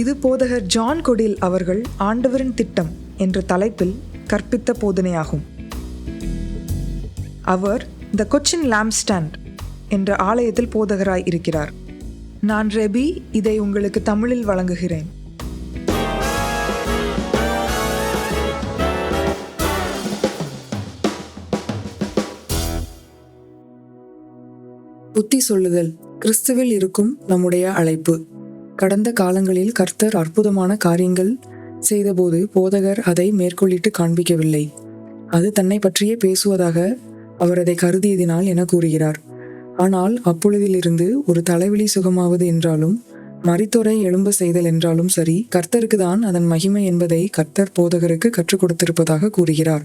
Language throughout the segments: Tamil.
இது போதகர் ஜான் கொடில் அவர்கள் ஆண்டவரின் திட்டம் என்ற தலைப்பில் கற்பித்த போதனையாகும். அவர் த கொச்சின் லாம்ஸ்டாண்ட் என்ற ஆலயத்தில் போதகராய் இருக்கிறார். நான் ரெபி இதை உங்களுக்கு தமிழில் வழங்குகிறேன். புத்தி சொல்லுதல் கிறிஸ்துவில் இருக்கும் நம்முடைய அழைப்பு. கடந்த காலங்களில் கர்த்தர் அற்புதமான காரியங்கள் செய்தபோது போதகர் அதை மேற்கொள்ளிட்டு காண்பிக்கவில்லை. அது தன்னை பற்றியே பேசுவதாக அவர் அதை கருதியதினால் என கூறுகிறார். ஆனால் அப்பொழுதிலிருந்து ஒரு தலைவலி சுகமாவது என்றாலும் மரித்தோரை எழும்ப செய்தல் என்றாலும் சரி கர்த்தருக்கு தான் அதன் மகிமை என்பதை கர்த்தர் போதகருக்கு கற்றுக் கொடுத்திருப்பதாக கூறுகிறார்.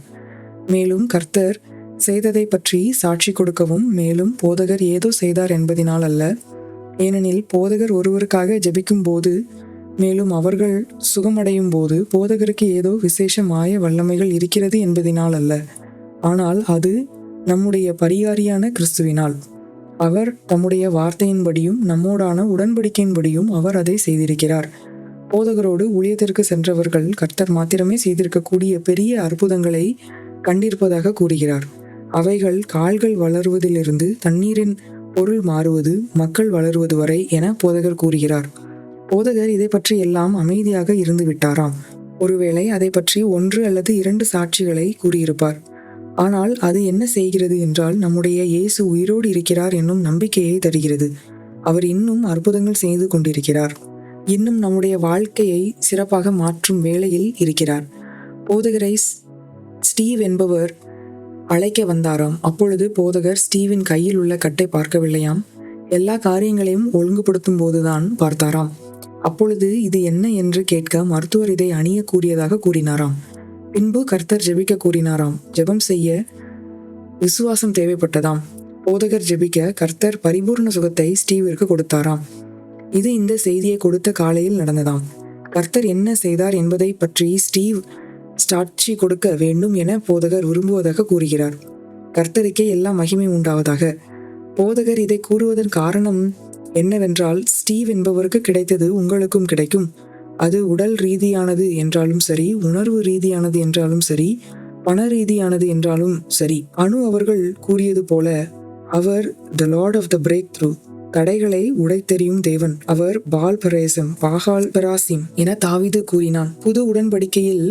மேலும் கர்த்தர் செய்ததை பற்றி சாட்சி கொடுக்கவும் மேலும் போதகர் ஏதோ செய்தார் என்பதினால் அல்ல ஏனெனில் போதகர் ஒருவருக்காக ஜபிக்கும் போது மேலும் அவர்கள் சுகமடையும் போது போதகருக்கு ஏதோ விசேஷ மாய வல்லமைகள் இருக்கிறது என்பதினால் அல்ல. ஆனால் அது நம்முடைய பரிகாரியான கிறிஸ்துவினால். அவர் தம்முடைய வார்த்தையின்படியும் நம்மோடான உடன்படிக்கையின்படியும் அவர் அதை செய்திருக்கிறார். போதகரோடு ஊழியத்திற்கு சென்றவர்கள் கர்த்தர் மாத்திரமே செய்திருக்கக்கூடிய பெரிய அற்புதங்களை கண்டிருப்பதாக கூறுகிறார். அவைகள் கால்கள் வளருவதிலிருந்து தண்ணீரின் பொருள் மாறுவது மக்கள் வளருவது வரை என போதகர் கூறுகிறார். போதகர் இதை பற்றி எல்லாம் அமைதியாக இருந்து விட்டாராம். ஒருவேளை அதை பற்றி ஒன்று அல்லது இரண்டு சாட்சிகளை கூறியிருப்பார். ஆனால் அது என்ன செய்கிறது என்றால் நம்முடைய இயேசு உயிரோடு இருக்கிறார் என்னும் நம்பிக்கையை தருகிறது. அவர் இன்னும் அற்புதங்கள் செய்து கொண்டிருக்கிறார். இன்னும் நம்முடைய வாழ்க்கையை சிறப்பாக மாற்றும் வேளையில் இருக்கிறார். போதகரை ஸ்- ஸ்டீவ் என்பவர் அழைக்க வந்தாராம். அப்பொழுது போதகர் ஸ்டீவின் கையில் உள்ள கட்டை பார்க்கவில்லையாம். எல்லா காரியங்களையும் ஒழுங்குபடுத்தும் போதுதான் பார்த்தாராம். அப்பொழுது இது என்ன என்று கேட்க மருத்துவர் இதை அணிய கூறியதாக கூறினாராம். பின்பு கர்த்தர் ஜெபிக்க கூறினாராம். ஜெபம் செய்ய விசுவாசம் தேவைப்பட்டதாம். போதகர் ஜெபிக்க கர்த்தர் பரிபூர்ண சுகத்தை ஸ்டீவிற்கு கொடுத்தாராம். இது இந்த செய்தியை கொடுத்த காலையில் நடந்ததாம். கர்த்தர் என்ன செய்தார் என்பதை பற்றி ஸ்டீவ் சாட்சி கொடுக்க வேண்டும் என போதகர் விரும்புவதாக கூறுகிறார். கர்த்தருக்கே எல்லா மகிமை உண்டாவதாக. போதகர் இதை கூறுவதன் காரணம் என்னவென்றால் ஸ்டீவ் என்பவருக்கு கிடைத்தது உங்களுக்கும் கிடைக்கும். அது உடல் ரீதியானது என்றாலும் சரி உணர்வு ரீதியானது என்றாலும் சரி பண ரீதியானது என்றாலும் சரி. அனு அவர்கள் கூறியது போல அவர் the lord of the breakthrough தடைகளை உடைத்தெறியும் தேவன். அவர் பால் பரேசம் பாகால் பராசிம் என தாவிது கூறினான். புது உடன்படிக்கையில்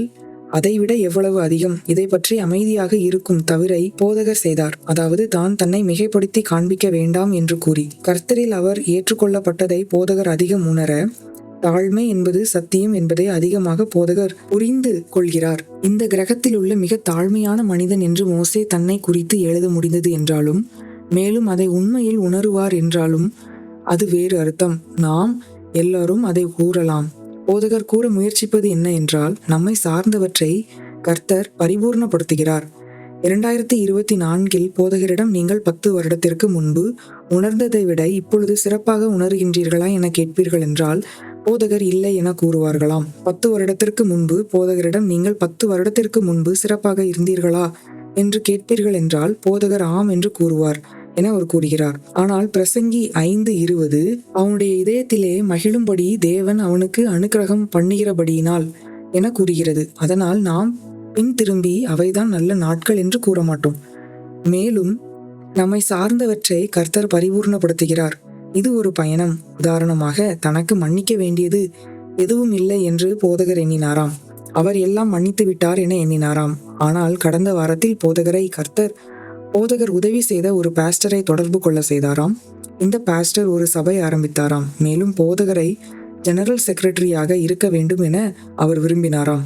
அதைவிட எவ்வளவு அதிகம்? இதை பற்றி அமைதியாக இருக்கும் தவிரை போதகர் செய்தார். அதாவது தான் தன்னை மிகைப்படுத்தி காண்பிக்க வேண்டாம் என்று கூறி. கர்த்தரில் அவர் ஏற்றுக்கொள்ளப்பட்டதை போதகர் அதிகம் உணர தாழ்மை என்பது சத்தியம் என்பதை அதிகமாக போதகர் புரிந்து கொள்கிறார். இந்த கிரகத்தில் உள்ள மிக தாழ்மையான மனிதன் என்று மோசே தன்னை குறித்து எழுத முடிந்தது என்றாலும் மேலும் அதை உண்மையில் உணருவார் என்றாலும் அது வேறு அர்த்தம். நாம் எல்லாரும் அதை கூறலாம். போதகர் கூற முயற்சிப்பது என்ன என்றால் நம்மை சார்ந்தவற்றை கர்த்தர் பரிபூர்ணப்படுத்துகிறார். இரண்டாயிரத்தி இருபத்தி நான்கில் போதகரிடம் நீங்கள் பத்து வருடத்திற்கு முன்பு உணர்ந்ததை விட இப்பொழுது சிறப்பாக உணர்கின்றீர்களா என கேட்பீர்கள் என்றால் போதகர் இல்லை என கூறுவார்களாம். பத்து வருடத்திற்கு முன்பு போதகரிடம் நீங்கள் பத்து வருடத்திற்கு முன்பு சிறப்பாக இருந்தீர்களா என்று கேட்பீர்கள் என்றால் போதகர் ஆம் என்று கூறுவார். என அவர் கூறுகிறார். ஆனால் பிரசங்கி ஐந்து இருபது அவனுடைய இதயத்திலே மகிழும்படி தேவன் அவனுக்கு அனுக்கிரகம் பண்ணுகிறபடியினால் என கூறுகிறது. அதனால் நாம் பின் திரும்பி அவைதான் நல்ல நாட்கள் என்று கூற மாட்டோம் மேலும் நம்மை சார்ந்தவற்றை கர்த்தர் பரிபூர்ணப்படுத்துகிறார். இது ஒரு பயணம். உதாரணமாக தனக்கு மன்னிக்க வேண்டியது எதுவும் இல்லை என்று போதகர் எண்ணினாராம். அவர் எல்லாம் மன்னித்து விட்டார் என எண்ணினாராம். ஆனால் கடந்த வாரத்தில் போதகரை கர்த்தர் போதகர் உதவி செய்த ஒரு பாஸ்டரை தொடர்பு கொள்ள செய்தாராம். இந்த பாஸ்டர் ஒரு சபை ஆரம்பித்தாராம். மேலும் போதகரை ஜெனரல் செக்ரட்டரியாக இருக்க வேண்டும் என அவர் விரும்பினாராம்.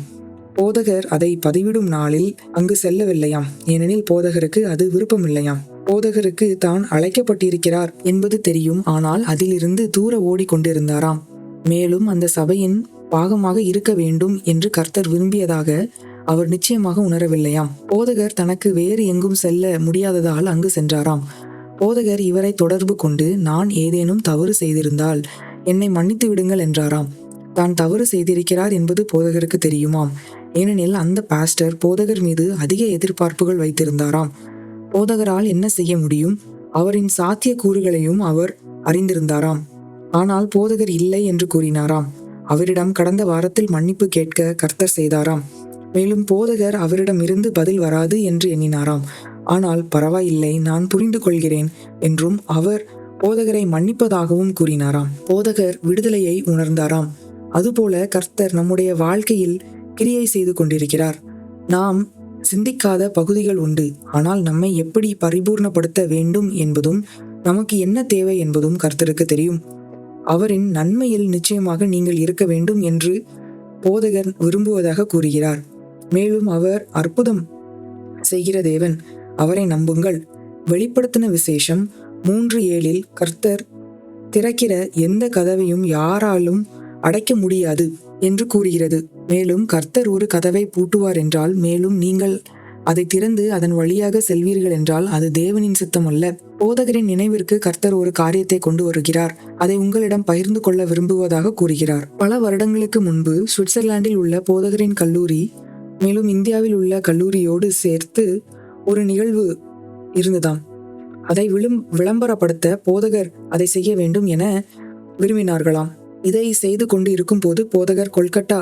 போதகர் அதை பதிவிடும் நாளில் அங்கு செல்லவில்லையாம். ஏனெனில் போதகருக்கு அது விருப்பமில்லையாம். போதகருக்கு தான் அழைக்கப்பட்டிருக்கிறார் என்பது தெரியும். ஆனால் அதிலிருந்து தூர ஓடிக்கொண்டிருந்தாராம். மேலும் அந்த சபையின் பாகமாக இருக்க வேண்டும் என்று கர்த்தர் விரும்பியதாக அவர் நிச்சயமாக உணரவில்லையாம். போதகர் தனக்கு வேறு எங்கும் செல்ல முடியாததால் அங்கு சென்றாராம். போதகர் இவரை தொடர்பு கொண்டு நான் ஏதேனும் தவறு செய்திருந்தால் என்னை மன்னித்து விடுங்கள் என்றாராம். தான் தவறு செய்திருக்கிறார் என்பது போதகருக்கு தெரியுமாம். ஏனெனில் அந்த பாஸ்டர் போதகர் மீது அதிக எதிர்பார்ப்புகள் வைத்திருந்தாராம். போதகரால் என்ன செய்ய முடியும்? அவரின் சாத்திய கூறுகளையும் அவர் அறிந்திருந்தாராம். ஆனால் போதகர் இல்லை என்று கூறினாராம். அவரிடம் கடந்த வாரத்தில் மன்னிப்பு கேட்க கர்த்தர் செய்தாராம். மேலும் போதகர் அவரிடமிருந்து பதில் வராது என்று எண்ணினாராம். ஆனால் பரவாயில்லை நான் புரிந்து கொள்கிறேன் என்றும் அவர் போதகரை மன்னிப்பதாகவும் கூறினாராம். போதகர் விடுதலையை உணர்ந்தாராம். அதுபோல கர்த்தர் நம்முடைய வாழ்க்கையில் கிரியை செய்து கொண்டிருக்கிறார். நாம் சிந்திக்காத பகுதிகள் உண்டு. ஆனால் நம்மை எப்படி பரிபூர்ணப்படுத்த வேண்டும் என்பதும் நமக்கு என்ன தேவை என்பதும் கர்த்தருக்கு தெரியும். அவரின் நன்மையில் நிச்சயமாக நீங்கள் இருக்க வேண்டும் என்று போதகர் விரும்புவதாக கூறுகிறார். மேலும் அவர் அற்புதம் செய்கிற தேவன். அவரை நம்புங்கள். வெளிப்படுத்தின விசேஷம் மூன்று ஏழில் கர்த்தர் திறக்கிற எந்த கதவையும் யாராலும் அடைக்க முடியாது என்று கூறுகிறது. மேலும் கர்த்தர் ஒரு கதவை பூட்டுவார் என்றால் மேலும் நீங்கள் அதை திறந்து அதன் வழியாக செல்வீர்கள் என்றால் அது தேவனின் சித்தம் அல்ல போதகரின் நினைவிற்கு கர்த்தர் ஒரு காரியத்தை கொண்டு வருகிறார். அதை உங்களிடம் பகிர்ந்து கொள்ள விரும்புவதாக கூறுகிறார். பல வருடங்களுக்கு முன்பு சுவிட்சர்லாந்தில் உள்ள போதகரின் கல்லூரி மேலும் இந்தியாவில் உள்ள கல்லூரியோடு சேர்த்து ஒரு நிகழ்வு இருந்ததாம். அதை விளம் விளம்பரப்படுத்த போதகர் அதை செய்ய வேண்டும் என விரும்பினார்களாம். இதை செய்து கொண்டு இருக்கும் போது போதகர் கொல்கட்டா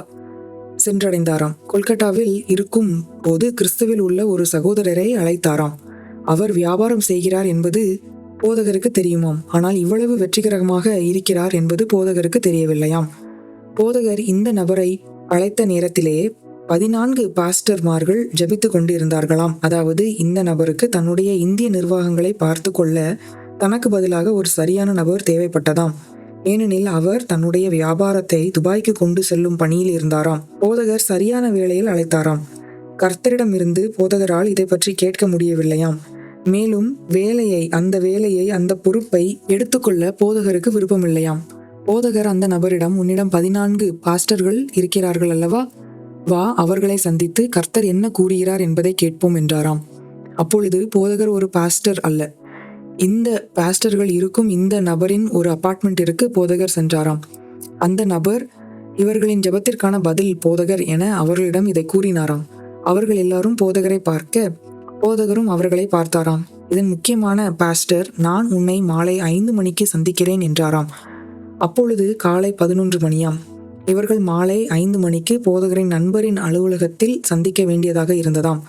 சென்றடைந்தாராம். கொல்கட்டாவில் இருக்கும் போது கிறிஸ்துவில் உள்ள ஒரு சகோதரரை அழைத்தாராம். அவர் வியாபாரம் செய்கிறார் என்பது போதகருக்கு தெரியுமாம். ஆனால் இவ்வளவு வெற்றிகரமாக இருக்கிறார் என்பது போதகருக்கு தெரியவில்லையாம். போதகர் இந்த நபரை அழைத்த நேரத்திலேயே பதினான்கு பாஸ்டர்மார்கள் ஜபித்து கொண்டிருந்தார்களாம். அதாவது இந்த நபருக்கு தன்னுடைய இந்திய நிர்வாகங்களை பார்த்து கொள்ள தனக்கு பதிலாக ஒரு சரியான நபர் தேவைப்பட்டதாம். ஏனெனில் அவர் தன்னுடைய வியாபாரத்தை துபாய்க்கு கொண்டு செல்லும் பணியில் இருந்தாராம். போதகர் சரியான வேளையில் அழைத்தாராம். கர்த்தரிடமிருந்து போதகரால் இதை பற்றி கேட்க முடியவில்லையாம். மேலும் வேலையை அந்த வேலையை அந்த பொறுப்பை எடுத்துக்கொள்ள போதகருக்கு விருப்பமில்லையாம். போதகர் அந்த நபரிடம் உன்னிடம் பதினான்கு பாஸ்டர்கள் இருக்கிறார்கள் அல்லவா? வா அவர்களை சந்தித்து கர்த்தர் என்ன கூறுகிறார் என்பதை கேட்போம் என்றாராம். அப்பொழுது போதகர் ஒரு பாஸ்டர் அல்ல. இந்த பாஸ்டர்கள் இருக்கும் இந்த நபரின் ஒரு அபார்ட்மெண்ட்டிற்கு போதகர் சென்றாராம். அந்த நபர் இவர்களின் ஜெபத்திற்கான பதில் போதகர் என அவர்களிடம் இதை கூறினாராம். அவர்கள் எல்லாரும் போதகரை பார்க்க போதகரும் அவர்களை பார்த்தாராம். இதன் முக்கியமான பாஸ்டர் நான் உன்னை மாலை ஐந்து மணிக்கு சந்திக்கிறேன் என்றாராம். அப்பொழுது காலை பதினொன்று மணியாம். இவர்கள் மாலை ஐந்து மணிக்கு போதகரின் நண்பரின் அலுவலகத்தில் சந்திக்க வேண்டியதாக இருந்ததாம்.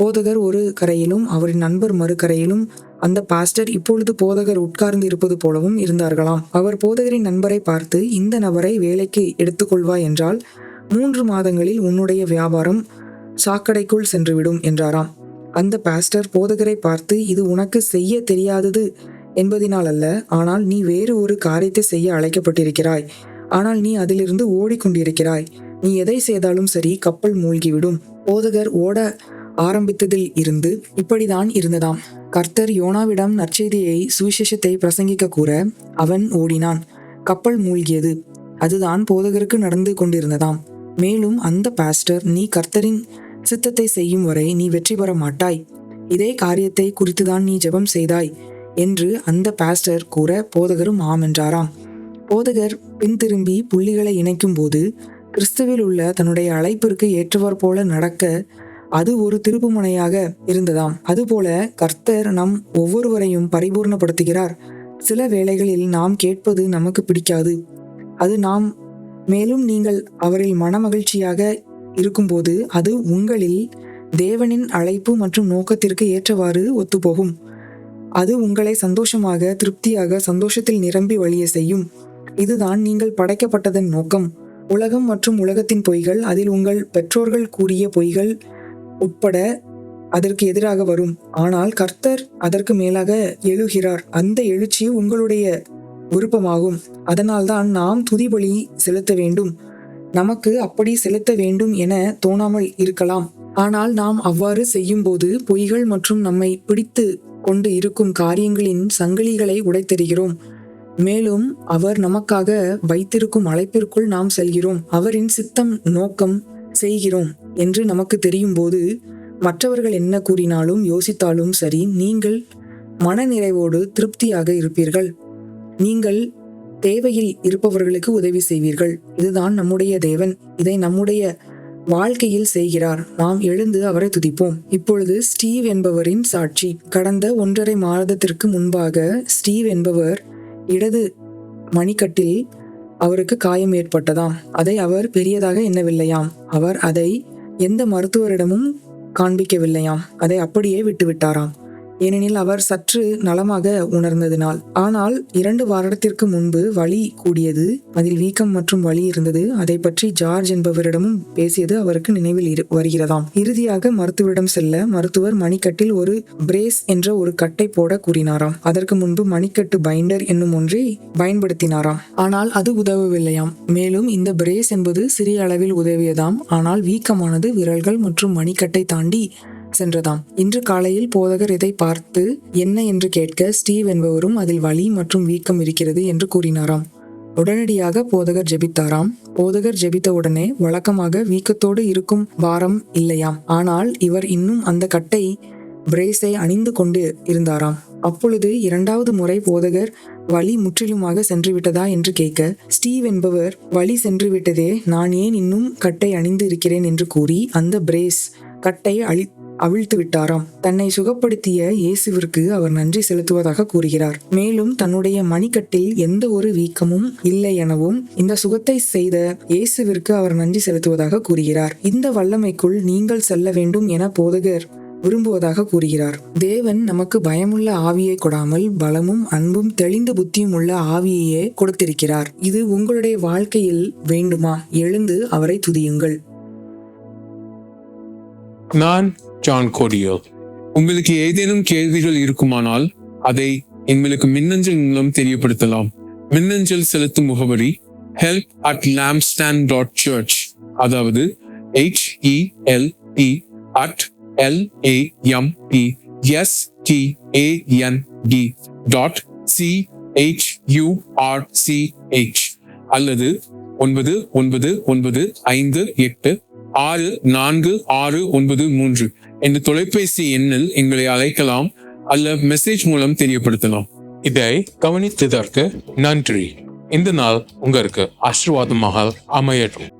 போதகர் ஒரு கரையிலும் அவரின் நண்பர் மறுகரையிலும் அந்த பாஸ்டர் இப்பொழுது போதகர் உட்கார்ந்து இருப்பது போலவும் இருந்தார்களாம். அவர் போதகரின் நண்பரை பார்த்து இந்த நபரை வேலைக்கு எடுத்துக்கொள்வாய் என்றால் மூன்று மாதங்களில் உன்னுடைய வியாபாரம் சாக்கடைக்குள் சென்றுவிடும் என்றாராம். அந்த பாஸ்டர் போதகரை பார்த்து இது உனக்கு செய்ய தெரியாதது என்பதினால் அல்ல ஆனால் நீ வேறு ஒரு காரியத்தை செய்ய அழைக்கப்பட்டிருக்கிறாய். ஆனால் நீ அதிலிருந்து ஓடிக்கொண்டிருக்கிறாய். நீ எதை செய்தாலும் சரி கப்பல் மூழ்கிவிடும். போதகர் ஓட ஆரம்பித்ததில் இருந்து இப்படிதான் இருந்ததாம். கர்த்தர் யோனாவிடம் நற்செய்தியை சுவிசேஷத்தை பிரசங்கிக்க கூற அவன் ஓடினான். கப்பல் மூழ்கியது. அதுதான் போதகருக்கு நடந்து கொண்டிருந்ததாம். மேலும் அந்த பாஸ்டர் நீ கர்த்தரின் சித்தத்தை செய்யும் வரை நீ வெற்றி பெற மாட்டாய். இதே காரியத்தை குறித்துதான் நீ ஜெபம் செய்தாய் என்று அந்த பாஸ்டர் கூற போதகரும் ஆம் என்றாராம். போதகர் பின்திரும்பி புள்ளிகளை இணைக்கும் போது கிறிஸ்துவில் உள்ள தன்னுடைய அழைப்பிற்கு ஏற்றவர் போல நடக்க அது ஒரு திருப்புமுனையாக இருந்ததாம். அதுபோல கர்த்தர் நம் ஒவ்வொருவரையும் பரிபூர்ணப்படுத்துகிறார். சில வேளைகளில் நாம் கேட்பது நமக்கு பிடிக்காது. அது நாம் மேலும் நீங்கள் அவரில் மனமகிழ்ச்சியாக இருக்கும்போது அது உங்களில் தேவனின் அழைப்பு மற்றும் நோக்கத்திற்கு ஏற்றவாறு ஒத்துப்போகும். அது உங்களை சந்தோஷமாக திருப்தியாக சந்தோஷத்தில் நிரம்பி வழிய செய்யும். இதுதான் நீங்கள் படைக்கப்பட்டதன் நோக்கம். உலகம் மற்றும் உலகத்தின் பொய்கள் அதில் உங்கள் பெற்றோர்கள் கூறிய பொய்கள் உட்பட அதற்கு எதிராக வரும். ஆனால் கர்த்தர் அதற்கு மேலாக எழுகிறார். அந்த எழுச்சி உங்களுடைய விருப்பமாகும். அதனால்தான் நாம் துதிபலி செலுத்த வேண்டும். நமக்கு அப்படி செலுத்த வேண்டும் என தோணாமல் இருக்கலாம். ஆனால் நாம் அவ்வாறு செய்யும்போது பொய்கள் மற்றும் நம்மை பிடித்து கொண்டு இருக்கும் காரியங்களின் சங்கிலிகளை உடைத்தெறிகிறோம். மேலும் அவர் நமக்காக வைத்திருக்கும் அழைப்பிற்குள் நாம் செல்கிறோம். அவரின் சித்தம் நோக்கம் செய்கிறோம் என்று நமக்கு தெரியும் போது மற்றவர்கள் என்ன கூறினாலும் யோசித்தாலும் சரி நீங்கள் மனநிறைவோடு திருப்தியாக இருப்பீர்கள். நீங்கள் தேவையில் இருப்பவர்களுக்கு உதவி செய்வீர்கள். இதுதான் நம்முடைய தேவன். இதை நம்முடைய வாழ்க்கையில் செய்கிறார். நாம் எழுந்து அவரை துதிப்போம். இப்பொழுது ஸ்டீவ் என்பவரின் சாட்சி. கடந்த ஒன்றரை மாதத்திற்கு முன்பாக ஸ்டீவ் என்பவர் இடது மணிக்கட்டில் அவருக்கு காயம் ஏற்பட்டதாம். அதை அவர் பெரியதாக எண்ணவில்லையாம். அவர் அதை எந்த மருத்துவரிடமும் காண்பிக்கவில்லையாம். அதை அப்படியே விட்டுவிட்டாராம். ஏனெனில் அவர் சற்று நலமாக உணர்ந்ததினால். ஆனால் இரண்டு வாரத்திற்கு முன்பு வலி கூடியது அதில் வீக்கம் மற்றும் வலி இருந்தது. அதை பற்றி ஜார்ஜ் என்பவரிடமும் பேசியது அவருக்கு நினைவில் இரு- வருகிறதாம். இறுதியாக மருத்துவரிடம் செல்ல மருத்துவர் மணிக்கட்டில் ஒரு பிரேஸ் என்ற ஒரு கட்டை போட கூறினாராம். அதற்கு முன்பு மணிக்கட்டு பைண்டர் என்னும் ஒன்றை பயன்படுத்தினாராம். ஆனால் அது உதவவில்லையாம். மேலும் இந்த பிரேஸ் என்பது சிறிய அளவில் உதவியதாம். ஆனால் வீக்கமானது விரல்கள் மற்றும் மணிக்கட்டை தாண்டி சென்றதாம். இன்று காலையில் போதகர் இதை பார்த்து என்ன என்று கேட்க ஸ்டீவ் என்பவரும் அதில் வலி மற்றும் வீக்கம் இருக்கிறது என்று கூறினாராம். உடனடியாக போதகர் ஜெபித்தாராம். போதகர் ஜெபித்த உடனே வழக்கமாக வீக்கத்தோடு இருக்கும் வாரம் இல்லையாம். ஆனால் இவர் இன்னும் அந்த கட்டை பிரேஸை அணிந்து கொண்டு இருந்தாராம். அப்பொழுது இரண்டாவது முறை போதகர் வழி முற்றிலுமாக சென்று விட்டதா என்று கேட்க ஸ்டீவ் என்பவர் வழி சென்று விட்டதே நான் ஏன் இன்னும் கட்டை அணிந்து இருக்கிறேன் என்று கூறி அந்த பிரேஸ் கட்டை அழி அவிழ்த்து விட்டாராம். தன்னை சுகப்படுத்திய இயேசுவிற்கு அவர் நன்றி செலுத்துவதாக கூறுகிறார். மேலும் தன்னுடைய மணிக்கட்டில் எந்த ஒரு வீக்கமும் இல்லை எனவும் இந்த சுகத்தை செய்த இயேசுவிற்கு அவர் நன்றி செலுத்துவதாக கூறுகிறார். இந்த வல்லமைக்குள் நீங்கள் செல்ல வேண்டும் என போதகர் விரும்புவதாக கூறுகிறார். தேவன் நமக்கு பயமுள்ள ஆவியை கொடாமல் பலமும் அன்பும் தெளிந்த புத்தியும் உள்ள ஆவியையே கொடுத்திருக்கிறார். இது உங்களுடைய வாழ்க்கையில் வேண்டுமா? எழுந்து அவரை துதியுங்கள். நான் ஜான் கோடியோ உங்களுக்கு ஏதேனும் கேள்விகள் இருக்குமானால் அதை எங்களுக்கு மின்னஞ்சல் மூலம் தெரியப்படுத்தலாம். மின்னஞ்சல் செலுத்தும் முகவரி help at lamstand dot church அதாவது H E L at L A M S T A N D dot C H U R C H அல்லது ஒன்பது ஒன்பது ஒன்பது ஐந்து எட்டு ஆறு நான்கு ஆறு ஒன்பது மூன்று இந்த தொலைபேசி எண்ணில் எங்களை அழைக்கலாம் அல்ல மெசேஜ் மூலம் தெரியப்படுத்தலாம். இதை கவனித்ததற்கு நன்றி. இந்த நாள் உங்களுக்கு ஆசீர்வாதமாக அமையட்டும்.